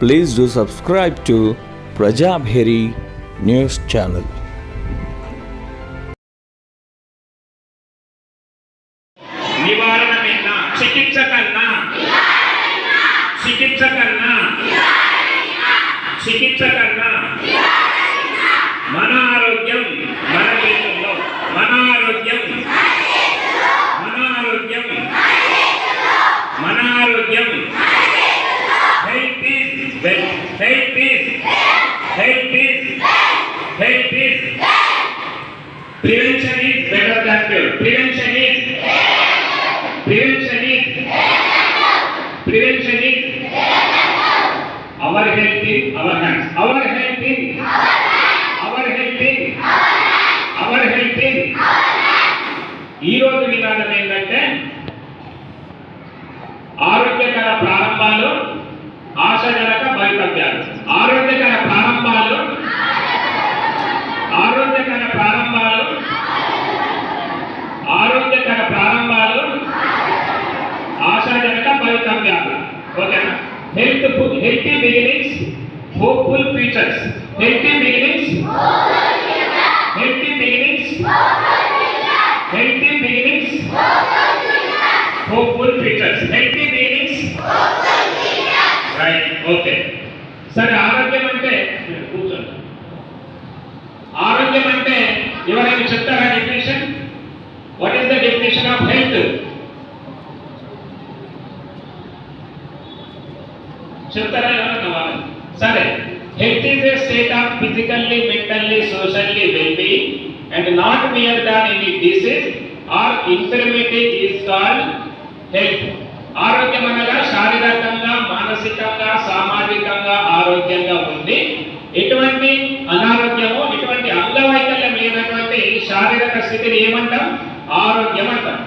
Please do subscribe to Prajabheri News Channel. నివారణ కన్నా చికిత్స కన్నా చికిత్స కన్నా చికిత్స కన్నా మన ఆరోగ్యం మన చేతుల్లో మన ఆరోగ్యం మన ఆరోగ్యం మన ఆరోగ్యం health is wealth health is health is health is ప్రేమించండి బెటర్ దాన్ ఫియర్ ప్రేమించండి ప్రేమించండి ప్రేమించండి our health in our hands. Our health in our health in our health in ఈ రోజు విధానం ఏంటంటే ఆరోగ్యకర ప్రారంభాలు ఆశాజనక వైఫల్యాలు ఆరోగ్యకర ఆశాజనక భవితవ్యాలు ఓకేనా health healthy beginnings hopeful futures healthy beginnings healthy beginnings healthy beginnings hopeful futures healthy beginnings right okay సరే ఆరోగ్యం అంటే? కూర్చోండి ఆరోగ్యం అంటే ఎవరైనా చెప్తారా definition what is the definition of health చెప్తారా ఎవరన్నా సరే health is a state of physically mentally socially wellbeing and not mere than any disease or informative is called health ఆరోగ్యం అనగా శారీరకంగా మానసికంగా సామాజికంగా ఆరోగ్యంగా ఉంది ఎటువంటి అనారోగ్యము ఎటువంటి అంగవైకల్యం లేనటువంటి శారీరక స్థితిని ఏమంటాం? ఆరోగ్యం అంటాం.